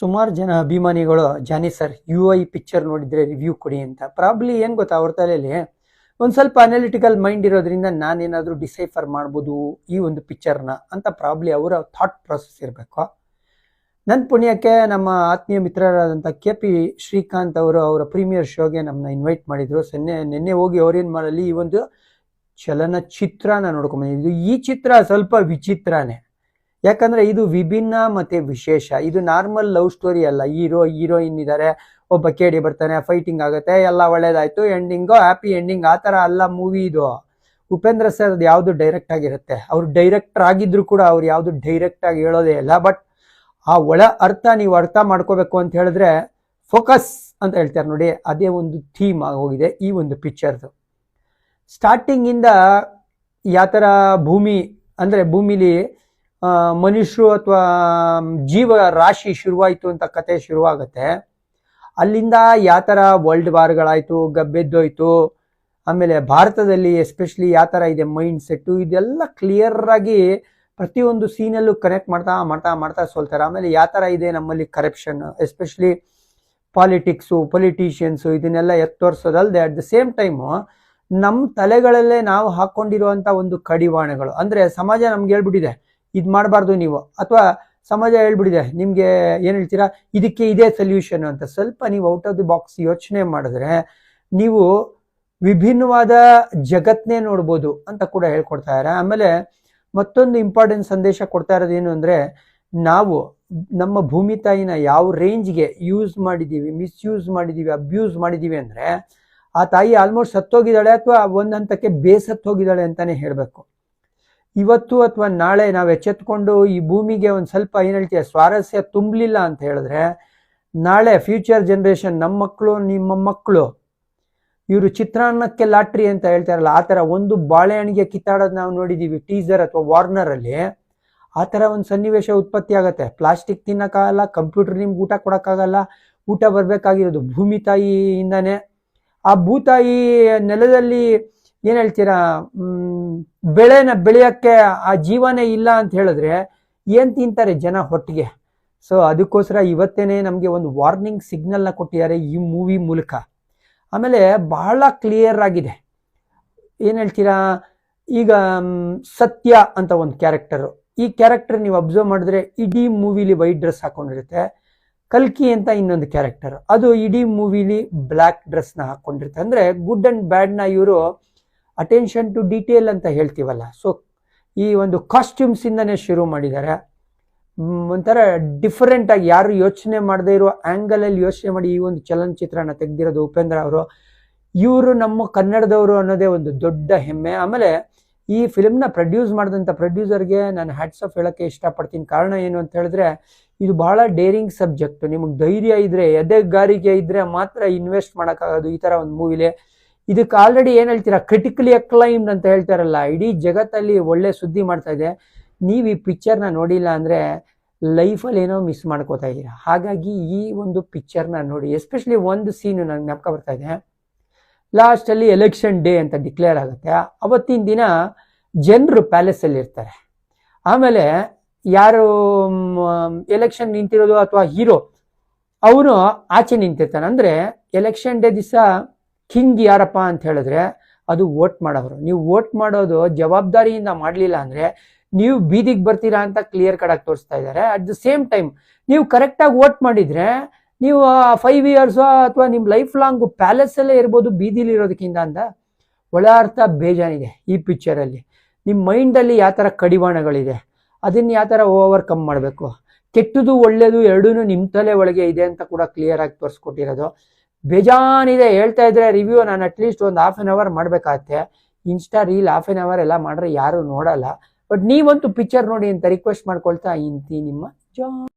ಸುಮಾರು ಜನ ಅಭಿಮಾನಿಗಳು, Jani sir, U I picture ನೋಡಿದ್ರೆ ರಿವ್ಯೂ ಕೊಡಿ ಅಂತ. ಪ್ರಾಬ್ಲಿ ಏನು ಗೊತ್ತಾ, ಅವ್ರ ತಲೆಯಲ್ಲಿ ಒಂದು ಸ್ವಲ್ಪ ಅನಾಲಿಟಿಕಲ್ ಮೈಂಡ್ ಇರೋದ್ರಿಂದ ನಾನೇನಾದರೂ ಡಿಸೈಫರ್ ಮಾಡ್ಬೋದು ಈ ಒಂದು ಪಿಕ್ಚರ್ನ ಅಂತ ಪ್ರಾಬ್ಲಿ ಅವರ ಥಾಟ್ ಪ್ರಾಸೆಸ್ ಇರಬೇಕು. ನನ್ನ ಪುಣ್ಯಕ್ಕೆ ನಮ್ಮ ಆತ್ಮೀಯ ಮಿತ್ರರಾದಂಥ ಕೆ ಪಿ ಶ್ರೀಕಾಂತ್ ಅವರು ಅವರ ಪ್ರೀಮಿಯರ್ ಶೋಗೆ ನಮ್ಮನ್ನ ಇನ್ವೈಟ್ ಮಾಡಿದ್ರು. ಸೊನ್ನೆ, ನಿನ್ನೆ ಹೋಗಿ ಅವ್ರೇನು ಮಾಡಲಿ, ಈ ಒಂದು ಚಲನಚಿತ್ರನ ನೋಡ್ಕೊಂಬಂದಿದ್ದು ಈ ಚಿತ್ರ ಸ್ವಲ್ಪ ವಿಚಿತ್ರನೇ. ಯಾಕಂದ್ರೆ ಇದು ವಿಭಿನ್ನ ಮತ್ತೆ ವಿಶೇಷ. ಇದು ನಾರ್ಮಲ್ ಲವ್ ಸ್ಟೋರಿ ಅಲ್ಲ. ಹೀರೋ ಹೀರೋಯಿನ್ ಇದ್ದಾರೆ ಒಬ್ಬ ಕೇಳಿ ಬರ್ತಾನೆ ಫೈಟಿಂಗ್ ಆಗುತ್ತೆ, ಎಲ್ಲ ಒಳ್ಳೇದಾಯ್ತು ಎಂಡಿಂಗು ಹ್ಯಾಪಿ ಎಂಡಿಂಗ್ ಆ ಥರ ಅಲ್ಲ ಮೂವಿ ಇದು. ಉಪೇಂದ್ರ ಸರ್ ಅದು ಯಾವುದು ಡೈರೆಕ್ಟ್ ಆಗಿರುತ್ತೆ. ಅವ್ರು ಡೈರೆಕ್ಟರ್ ಆಗಿದ್ರು ಕೂಡ ಅವ್ರು ಯಾವುದು ಡೈರೆಕ್ಟ್ ಆಗಿ ಹೇಳೋದೇ ಇಲ್ಲ. ಬಟ್ ಆ ಒಳ ಅರ್ಥ ನೀವು ಅರ್ಥ ಮಾಡ್ಕೋಬೇಕು ಅಂತ ಹೇಳಿದ್ರೆ ಫೋಕಸ್ ಅಂತ ಹೇಳ್ತಾರೆ ನೋಡಿ. ಅದೇ ಒಂದು ಥೀಮ್ ಆಗೋಗಿದೆ ಈ ಒಂದು ಪಿಕ್ಚರ್ದು ಸ್ಟಾರ್ಟಿಂಗಿಂದ ಯಾವ ಥರ ಭೂಮಿ, ಅಂದರೆ ಭೂಮಿಲಿ ಮನುಷ್ಯರು ಅಥವಾ ಜೀವ ರಾಶಿ ಶುರುವಾಯಿತು ಅಂತ ಕತೆ ಶುರುವಾಗುತ್ತೆ. ಅಲ್ಲಿಂದ ಯಾವ ಥರ ವರ್ಲ್ಡ್ ವಾರ್ಗಳಾಯಿತು ಗಬ್ಬೆದ್ದೋಯ್ತು, ಆಮೇಲೆ ಭಾರತದಲ್ಲಿ ಎಸ್ಪೆಷಲಿ ಯಾವ ಥರ ಇದೆ ಮೈಂಡ್ ಸೆಟ್ಟು ಇದೆಲ್ಲ ಕ್ಲಿಯರ್ ಆಗಿ ಪ್ರತಿಯೊಂದು ಸೀನಲ್ಲೂ ಕನೆಕ್ಟ್ ಮಾಡ್ತಾ ಮಾಡ್ತಾ ಮಾಡ್ತಾ ಸೋಲ್ತಾರೆ. ಆಮೇಲೆ ಯಾವ ಥರ ಇದೆ ನಮ್ಮಲ್ಲಿ ಕರಪ್ಷನ್ ಎಸ್ಪೆಷಲಿ ಪಾಲಿಟಿಕ್ಸು ಪೊಲಿಟಿಷಿಯನ್ಸು ಇದನ್ನೆಲ್ಲ ಎತ್ತೋರ್ಸೋದಲ್ಲದೆ ಅಟ್ ದ ಸೇಮ್ ಟೈಮು ನಮ್ಮ ತಲೆಗಳಲ್ಲೇ ನಾವು ಹಾಕ್ಕೊಂಡಿರುವಂಥ ಒಂದು ಕಡಿವಾಣಗಳು. ಅಂದರೆ ಸಮಾಜ ನಮ್ಗೆ ಹೇಳ್ಬಿಟ್ಟಿದೆ ಇದು ಮಾಡಬಾರ್ದು ನೀವು. ಅಥವಾ ಸಮಾಜ ಹೇಳ್ಬಿಡಿದೆ, ನಿಮಗೆ ಏನು ಹೇಳ್ತೀರಾ? ಇದಕ್ಕೆ ಇದೇ ಸೊಲ್ಯೂಷನ್ ಅಂತ. ಸ್ವಲ್ಪ ನೀವು ಔಟ್ ಆಫ್ ದಿ ಬಾಕ್ಸ್ ಯೋಚನೆ ಮಾಡಿದ್ರೆ ನೀವು ವಿಭಿನ್ನವಾದ ಜಗತ್ತನ್ನೇ ನೋಡ್ಬೋದು ಅಂತ ಕೂಡ ಹೇಳ್ಕೊಡ್ತಾ ಇದ್ದಾರೆ ಆಮೇಲೆ ಮತ್ತೊಂದು ಇಂಪಾರ್ಟೆಂಟ್ ಸಂದೇಶ ಕೊಡ್ತಾ ಇರೋದು ಏನು ಅಂದರೆ, ನಾವು ನಮ್ಮ ಭೂಮಿ ತಾಯಿನ ಯಾವ ರೇಂಜ್ಗೆ ಯೂಸ್ ಮಾಡಿದ್ದೀವಿ ಮಿಸ್ಯೂಸ್ ಮಾಡಿದ್ದೀವಿ ಅಬ್ಯೂಸ್ ಮಾಡಿದ್ದೀವಿ ಅಂದರೆ, ಆ ತಾಯಿ ಆಲ್ಮೋಸ್ಟ್ ಸತ್ತೋಗಿದ್ದಾಳೆ ಅಥವಾ ಒಂದು ಹಂತಕ್ಕೆ ಬೇಸತ್ತೋಗಿದ್ದಾಳೆ ಅಂತಲೇ ಹೇಳಬೇಕು. ಇವತ್ತು ಅಥವಾ ನಾಳೆ ನಾವು ಎಚ್ಚೆತ್ಕೊಂಡು ಈ ಭೂಮಿಗೆ ಒಂದು ಸ್ವಲ್ಪ ಏನು ಹೇಳ್ತೀಯ ಸ್ವಾರಸ್ಯ ತುಂಬಲಿಲ್ಲ ಅಂತ ಹೇಳಿದ್ರೆ, ನಾಳೆ ಫ್ಯೂಚರ್ ಜನ್ರೇಷನ್ ನಮ್ಮ ಮಕ್ಕಳು ನಿಮ್ಮ ಮಕ್ಕಳು ಇವರು ಚಿತ್ರಾನ್ನಕ್ಕೆ ಲಾಟ್ರಿ ಅಂತ ಹೇಳ್ತಾರಲ್ಲ, ಆ ಥರ ಒಂದು ಬಾಳೆಹಣ್ಣಿಗೆ ಕಿತ್ತಾಡೋದು ನಾವು ನೋಡಿದ್ದೀವಿ ಟೀಸರ್ ಅಥವಾ ವಾರ್ನರಲ್ಲಿ ಆ ಥರ ಒಂದು ಸನ್ನಿವೇಶ ಉತ್ಪತ್ತಿ ಆಗುತ್ತೆ. ಪ್ಲಾಸ್ಟಿಕ್ ತಿನ್ನೋಕ್ಕಾಗಲ್ಲ ಕಂಪ್ಯೂಟರ್ ನಿಮ್ಗೆ ಊಟ ಕೊಡೋಕ್ಕಾಗಲ್ಲ ಊಟ ಬರಬೇಕಾಗಿರೋದು ಭೂಮಿ ತಾಯಿಯಿಂದಾನೆ. ಆ ಭೂತಾಯಿ ನೆಲದಲ್ಲಿ ಏನು ಹೇಳ್ತೀರಾ ಬೆಳೆನ ಬೆಳೆಯೋಕ್ಕೆ ಆ ಜೀವನೇ ಇಲ್ಲ ಅಂತ ಹೇಳಿದ್ರೆ ಏನು ತಿಂತಾರೆ ಜನ ಹೊಟ್ಟಿಗೆ? ಸೊ ಅದಕ್ಕೋಸ್ಕರ ಇವತ್ತೇನೆ ನಮಗೆ ಒಂದು ವಾರ್ನಿಂಗ್ ಸಿಗ್ನಲ್ನ ಕೊಟ್ಟಿದ್ದಾರೆ ಈ ಮೂವಿ ಮೂಲಕ. ಆಮೇಲೆ ಬಹಳ ಕ್ಲಿಯರ್ ಆಗಿದೆ. ಏನು ಹೇಳ್ತೀರಾ? ಈಗ ಸತ್ಯ ಅಂತ ಒಂದು ಕ್ಯಾರೆಕ್ಟರು ಈ ಕ್ಯಾರೆಕ್ಟರ್ ನೀವು ಅಬ್ಸರ್ವ್ ಮಾಡಿದ್ರೆ ಇಡೀ ಮೂವಿಲಿ ವೈಟ್ ಡ್ರೆಸ್ ಹಾಕೊಂಡಿರುತ್ತೆ. ಕಲ್ಕಿ ಅಂತ ಇನ್ನೊಂದು ಕ್ಯಾರೆಕ್ಟರ್ ಅದು ಇಡೀ ಮೂವಿಲಿ ಬ್ಲ್ಯಾಕ್ ಡ್ರೆಸ್ನ ಹಾಕೊಂಡಿರುತ್ತೆ. ಅಂದರೆ ಗುಡ್ ಆ್ಯಂಡ್ ಬ್ಯಾಡ್ನ ಇವರು ಅಟೆನ್ಷನ್ ಟು ಡೀಟೇಲ್ ಅಂತ ಹೇಳ್ತೀವಲ್ಲ. ಸೊ ಈ ಒಂದು ಕಾಸ್ಟ್ಯೂಮ್ಸಿಂದನೇ ಶುರು ಮಾಡಿದ್ದಾರೆ ಒಂಥರ ಡಿಫರೆಂಟ್ ಆಗಿ ಯಾರು ಯೋಚನೆ ಮಾಡದೇ ಇರೋ ಆ್ಯಂಗಲಲ್ಲಿ ಯೋಚನೆ ಮಾಡಿ ಈ ಒಂದು ಚಲನಚಿತ್ರನ ತೆಗೆದಿರೋದು ಉಪೇಂದ್ರ ಅವರು. ಇವರು ನಮ್ಮ ಕನ್ನಡದವರು ಅನ್ನೋದೇ ಒಂದು ದೊಡ್ಡ ಹೆಮ್ಮೆ. ಆಮೇಲೆ ಈ ಫಿಲ್ಮ್ನ ಪ್ರೊಡ್ಯೂಸ್ ಮಾಡಿದಂಥ ಪ್ರೊಡ್ಯೂಸರ್ಗೆ ನಾನು ಹ್ಯಾಟ್ಸ್ ಆಫ್ ಹೇಳೋಕ್ಕೆ ಇಷ್ಟಪಡ್ತೀನಿ. ಕಾರಣ ಏನು ಅಂತ ಹೇಳಿದ್ರೆ, ಇದು ಬಹಳ ಡೇರಿಂಗ್ ಸಬ್ಜೆಕ್ಟ್ ನಿಮಗೆ ಧೈರ್ಯ ಇದ್ರೆ, ಎದೆಗಾರಿಕೆ ಇದ್ರೆ ಮಾತ್ರ ಇನ್ವೆಸ್ಟ್ ಮಾಡೋಕ್ಕಾಗೋದು ಈ ಥರ ಒಂದು ಮೂವಿಲಿ ಇದಕ್ಕೆ ಆಲ್ರೆಡಿ ಏನು ಹೇಳ್ತೀರಾ? ಕ್ರಿಟಿಕಲಿ ಅಕ್ಲೈಮ್ಡ್ ಅಂತ ಹೇಳ್ತಾರಲ್ಲ, ಇಡೀ ಜಗತ್ತಲ್ಲಿ ಒಳ್ಳೆ ಸುದ್ದಿ ಮಾಡ್ತಾ ಇದೆ. ನೀವು ಈ ಪಿಕ್ಚರ್ನ ನೋಡಿಲ್ಲ ಅಂದರೆ ಲೈಫಲ್ಲಿ ಏನೋ ಮಿಸ್ ಮಾಡ್ಕೋತಾ ಇದ್ದೀರಾ? ಹಾಗಾಗಿ ಈ ಒಂದು ಪಿಕ್ಚರ್ನ ನೋಡಿ ಎಸ್ಪೆಷಲಿ ಒಂದು ಸೀನು ನನಗೆ ಜ್ಞಾಪಕ ಬರ್ತಾ ಇದೆ. ಲಾಸ್ಟಲ್ಲಿ ಎಲೆಕ್ಷನ್ ಡೇ ಅಂತ ಡಿಕ್ಲೇರ್ ಆಗುತ್ತೆ. ಅವತ್ತಿನ ದಿನ ಜನರು ಪ್ಯಾಲೇಸಲ್ಲಿ ಇರ್ತಾರೆ. ಆಮೇಲೆ ಯಾರು ಎಲೆಕ್ಷನ್ ನಿಂತಿರೋದು ಅಥವಾ ಹೀರೋ ಅವನು ಆಚೆ ನಿಂತಿರ್ತಾನೆ. ಅಂದರೆ ಎಲೆಕ್ಷನ್ ಡೇ ದಿವಸ ಕಿಂಗ್ ಯಾರಪ್ಪ ಅಂತ ಹೇಳಿದ್ರೆ ಅದು ವೋಟ್ ಮಾಡೋರು. ನೀವು ವೋಟ್ ಮಾಡೋದು ಜವಾಬ್ದಾರಿಯಿಂದ ಮಾಡಲಿಲ್ಲ ಅಂದರೆ ನೀವು ಬೀದಿಗೆ ಬರ್ತೀರಾ ಅಂತ ಕ್ಲಿಯರ್ ಕಡಾಗಿ ತೋರಿಸ್ತಾ ಇದ್ದಾರೆ. ಅಟ್ ದ ಸೇಮ್ ಟೈಮ್ ನೀವು ಕರೆಕ್ಟಾಗಿ ವೋಟ್ ಮಾಡಿದರೆ ನೀವು ಫೈವ್ ಇಯರ್ಸ್ ಅಥವಾ ನಿಮ್ಮ ಲೈಫ್ ಲಾಂಗ್ ಪ್ಯಾಲೇಸಲ್ಲೇ ಇರ್ಬೋದು, ಬೀದಿಲಿ ಇರೋದಕ್ಕಿಂತ ಅಂತ ಒಳ ಅರ್ಥ ಬೇಜಾನಿದೆ ಈ ಪಿಕ್ಚರಲ್ಲಿ ನಿಮ್ಮ ಮೈಂಡಲ್ಲಿ ಯಾವ ಥರ ಕಡಿವಾಣಗಳಿದೆ, ಅದನ್ನು ಯಾವ ಥರ ಓವರ್ಕಮ್ ಮಾಡಬೇಕು? ಕೆಟ್ಟದು ಒಳ್ಳೆಯದು ಎರಡೂ ನಿಮ್ಮ ತಲೆ ಒಳಗೆ ಇದೆ ಅಂತ ಕೂಡ ಕ್ಲಿಯರ್ ಆಗಿ ತೋರಿಸ್ಕೊಟ್ಟಿರೋದು. ಬೇಜಾನಿದೆ ಹೇಳ್ತಾ ಇದ್ರೆ ರಿವ್ಯೂ ನಾನು ಅಟ್ಲೀಸ್ಟ್ ಒಂದು ಹಾಫ್ ಆನ್ ಅವರ್ ಮಾಡಬೇಕಾಗತ್ತೆ. Insta reel half an hour ಎಲ್ಲ ಮಾಡ್ರೆ ಯಾರು ನೋಡಲ್ಲ. ಬಟ್ ನೀವಂತೂ ಪಿಕ್ಚರ್ ನೋಡಿ ಅಂತ ರಿಕ್ವೆಸ್ಟ್ ಮಾಡ್ಕೊಳ್ತಾ ಇಂತಿ ನಿಮ್ಮ ಜಾ